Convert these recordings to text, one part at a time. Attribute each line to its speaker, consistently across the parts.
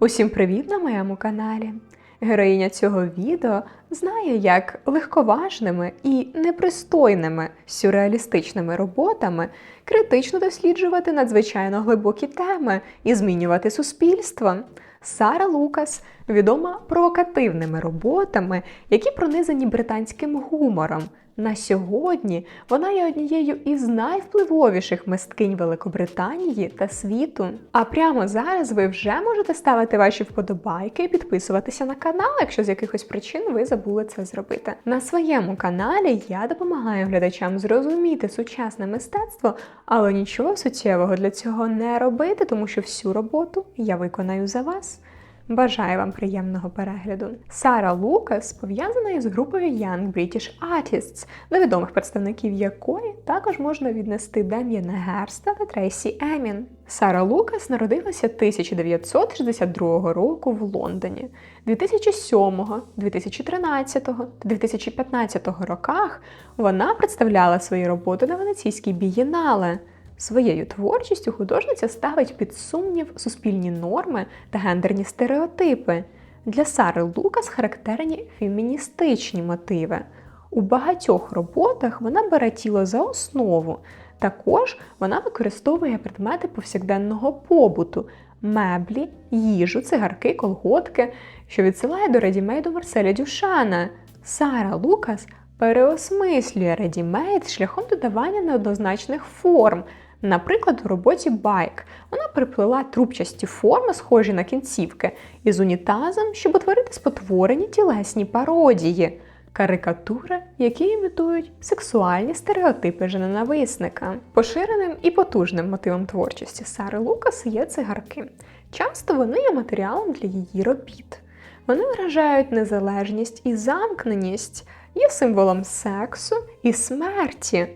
Speaker 1: Усім привіт на моєму каналі! Героїня цього відео знає, як легковажними і непристойними сюрреалістичними роботами критично досліджувати надзвичайно глибокі теми і змінювати суспільство. Сара Лукас відома провокативними роботами, які пронизані британським гумором. На сьогодні вона є однією із найвпливовіших мисткинь Великобританії та світу. А прямо зараз ви вже можете ставити ваші вподобайки і підписуватися на канал, якщо з якихось причин ви забули це зробити. На своєму каналі я допомагаю глядачам зрозуміти сучасне мистецтво, але нічого суттєвого для цього не робити, тому що всю роботу я виконаю за вас. Бажаю вам приємного перегляду. Сара Лукас пов'язана із групою Young British Artists, до відомих представників якої також можна віднести Дем'яна Герста та Трейсі Емін. Сара Лукас народилася 1962 року в Лондоні. 2007, 2013 та 2015 роках вона представляла свої роботи на Венеційській бієнале. Своєю творчістю художниця ставить під сумнів суспільні норми та гендерні стереотипи. Для Сари Лукас характерні феміністичні мотиви. У багатьох роботах вона бере тіло за основу. Також вона використовує предмети повсякденного побуту, меблі, їжу, цигарки, колготки, що відсилає до редімейду Марселя Дюшана. Сара Лукас переосмислює редімейд шляхом додавання неоднозначних форм. Наприклад, у роботі байк вона приплела трубчасті форми, схожі на кінцівки, із унітазом, щоб утворити спотворені тілесні пародії, карикатури, які імітують сексуальні стереотипи жененависника. Поширеним і потужним мотивом творчості Сари Лукас є цигарки. Часто вони є матеріалом для її робіт. Вони виражають незалежність і замкненість, є символом сексу і смерті.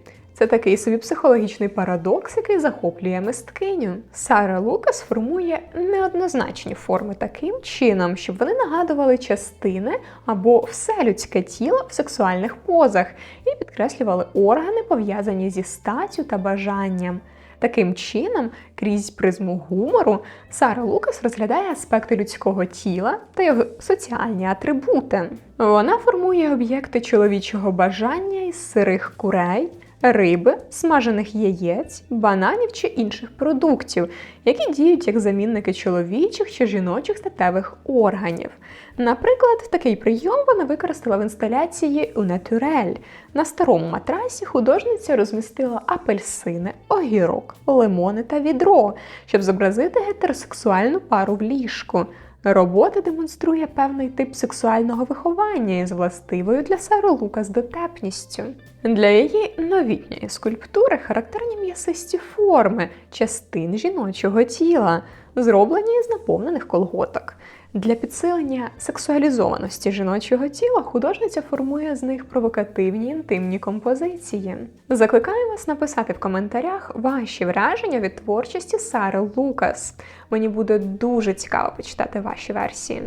Speaker 1: Це такий собі психологічний парадокс, який захоплює мисткиню. Сара Лукас формує неоднозначні форми таким чином, щоб вони нагадували частини або все людське тіло в сексуальних позах і підкреслювали органи, пов'язані зі статтю та бажанням. Таким чином, крізь призму гумору, Сара Лукас розглядає аспекти людського тіла та його соціальні атрибути. Вона формує об'єкти чоловічого бажання із сирих курей, риби, смажених яєць, бананів чи інших продуктів, які діють як замінники чоловічих чи жіночих статевих органів. Наприклад, такий прийом вона використала в інсталяції у Натюрель. На старому матрасі художниця розмістила апельсини, огірок, лимони та відро, щоб зобразити гетеросексуальну пару в ліжку. Робота демонструє певний тип сексуального виховання із властивою для Сару Лукас дотепністю. Для її новітньої скульптури характерні м'ясисті форми частин жіночого тіла, зроблені з наповнених колготок. Для підсилення сексуалізованості жіночого тіла художниця формує з них провокативні інтимні композиції. Закликаю вас написати в коментарях ваші враження від творчості Сари Лукас. Мені буде дуже цікаво почитати ваші версії.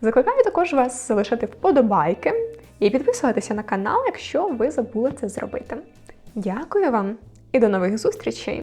Speaker 1: Закликаю також вас залишити вподобайки і підписуватися на канал, якщо ви забули це зробити. Дякую вам і до нових зустрічей!